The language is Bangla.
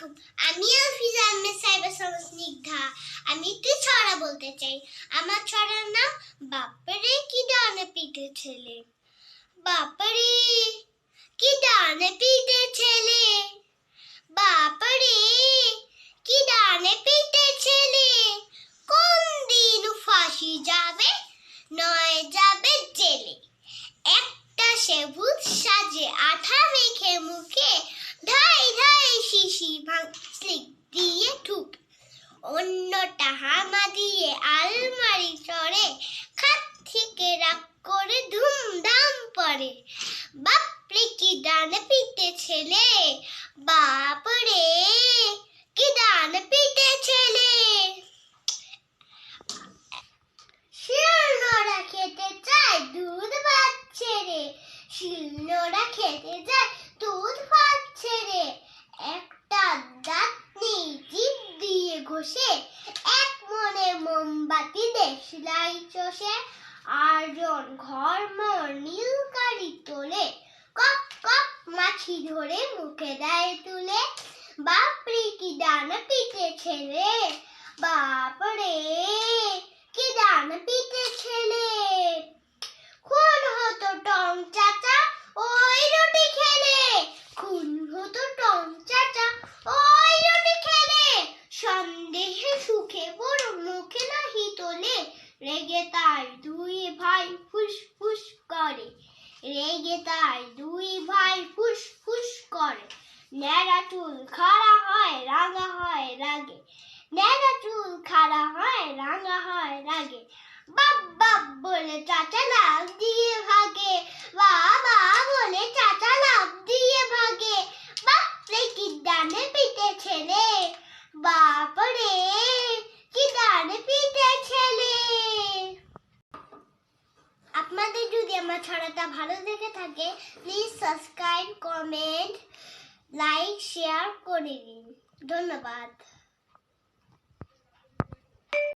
আলাইকুম। আমি আফিজা আহমেদ সাইবার স্নিগ্ধা। আমি একটি ছড়া বলতে চাই। আমার ছড়ার নাম বাপরে কি ডানে পিঠে ছেলে? বাপরে কি ডানে পিঠে ছেলে? বাপরে কি ডানে পিঠে ছেলে? কোন দিন ফাঁসি যাবে, নয় যাবে জেলে। একটা সেবুজ সাজে আঠা মেখে মুখে ধাই ধাই শিশি অন্যটা হামা দিয়ে আলমারি চড়ে খাত থেকে রাগ করে ধুমধাম পড়ে বাপরে, কি ডানে পিটে ছেলে? বাপরে, কি ডানে পিটে ছেলে? শিলনোড়া খেতে চায় দুধ ভাত ছেড়ে শিলনোড়া খেতে যায় দুধ ভাত ছেড়ে একটা দাঁত নেই জিভ ঘষে এক মনে মোমবাতি দেশলাই চষে আর জন ঘর মর নীল কারি তোলে। কপ কপ মাছি ধরে মুখে দেয় তুলে। বাপরে কি দানা পিঠে ছেলে বাপরে সন্দেহে সুখে বড় মুখে নাহি তোলে। রেগে তার দুই ভাই ফুস ফুস করে। রেগে তার দুই ভাই ফুস ফুস করে। ন্যাড়া চুল খাড়া হয় রাঙা হয় রাগে ন্যাড়া চুল খাড়া হয় রাঙা হয় রাগে বাপ বাপ বলে চাচা লাভ দিয়ে ভাগে বাবা বলে চাচা লাভ দিয়ে ভাগে বাপরে কি ডানে পিটে ছেলে বাপরে কি ডানে পিটে ছেলে আপনাদের যদি আমার ছড়াটা ভালো দেখে থাকে please subscribe comment like share করে দিন। ধন্যবাদ।